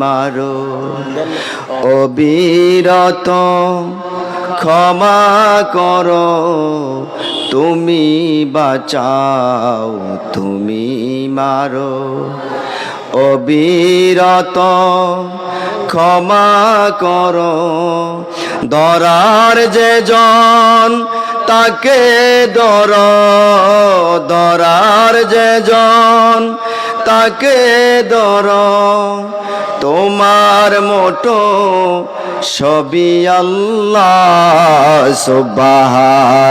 মারো। অবিরত ক্ষমা করো। তুমি বাঁচাও তুমি মারো। অবিরত ক্ষমা করো। দরার যে জন তাকে দর দরার যে জন তাকে দর তোমার মোটো সবই আল্লাহ সুবহানাল্লাহ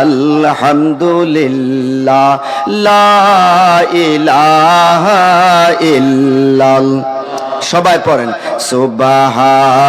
আলহামদুলিল্লাহ লা ইলাহা ইল্লাল সবাই পড়েন সুবহানাল্লাহ